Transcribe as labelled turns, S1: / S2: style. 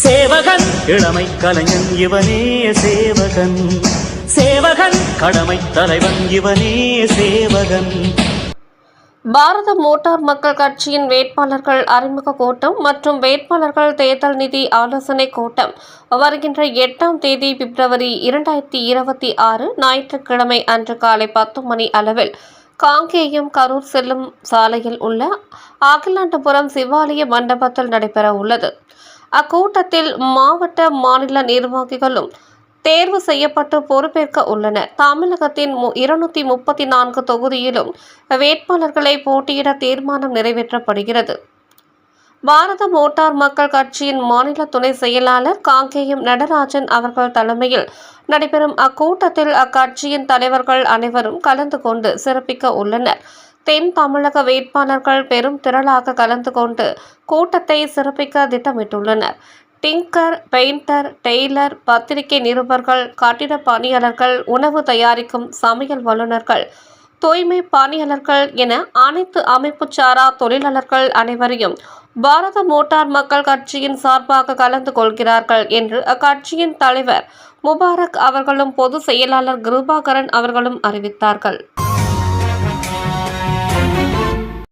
S1: சேவகன். இளமை கலைஞன் இவனே சேவகன். சேவகன். கடமை தலைவன் இவனே சேவகன்.
S2: பாரத மோட்டார் மக்கள் கட்சியின் வேட்பாளர்கள் அறிமுக கூட்டம் மற்றும் வேட்பாளர்கள் தேர்தல் நிதி ஆலோசனை கூட்டம். வருகின்ற எட்டாம் தேதி பிப்ரவரி இரண்டாயிரத்தி இருபத்தி ஆறு ஞாயிற்றுக்கிழமை அன்று காலை பத்து மணி அளவில் காங்கேயம் கரூர் செல்லும் சாலையில் உள்ள அகிலாண்டபுரம் சிவாலய மண்டபத்தில் நடைபெற உள்ளது அக்கூட்டத்தில் மாவட்ட மாநில நிர்வாகிகளும் தேர்வு செய்யப்பட்டு பொறுப்பேற்க உள்ளனர். தமிழகத்தின் மு- இருநூத்தி முப்பத்தி நான்கு தொகுதியிலும் வேட்பாளர்களை போட்டியிட தீர்மானம் நிறைவேற்றப்படுகிறது. பாரத மோட்டார் மக்கள் கட்சியின் மாநில துணை செயலாளர் காங்கேயம் நடராஜன் அவர்கள் தலைமையில் நடைபெறும் அக்கூட்டத்தில் அக்கட்சியின் தலைவர்கள் அனைவரும் கலந்து கொண்டு சிறப்பிக்க உள்ளனர். தென் தமிழக வேட்பாளர்கள் பெரும் திரளாக கலந்து கொண்டு கூட்டத்தை சிறப்பிக்க திட்டமிட்டுள்ளனர். டிங்கர் பெயிண்டர் டெய்லர் பத்திரிகை நிருபர்கள் கட்டிட பணியாளர்கள் உணவு தயாரிக்கும் சமையல் வல்லுநர்கள் தூய்மை பணியாளர்கள் என அனைத்து அமைப்பு சாரா தொழிலாளர்கள் அனைவரையும் பாரத மோட்டார் மக்கள் கட்சியின் சார்பாக கலந்து கொள்கிறார்கள் என்று அக்கட்சியின் தலைவர் முபாரக் அவர்களும் பொதுச் செயலாளர் கிருபாகரன் அவர்களும் அறிவித்தார்கள்.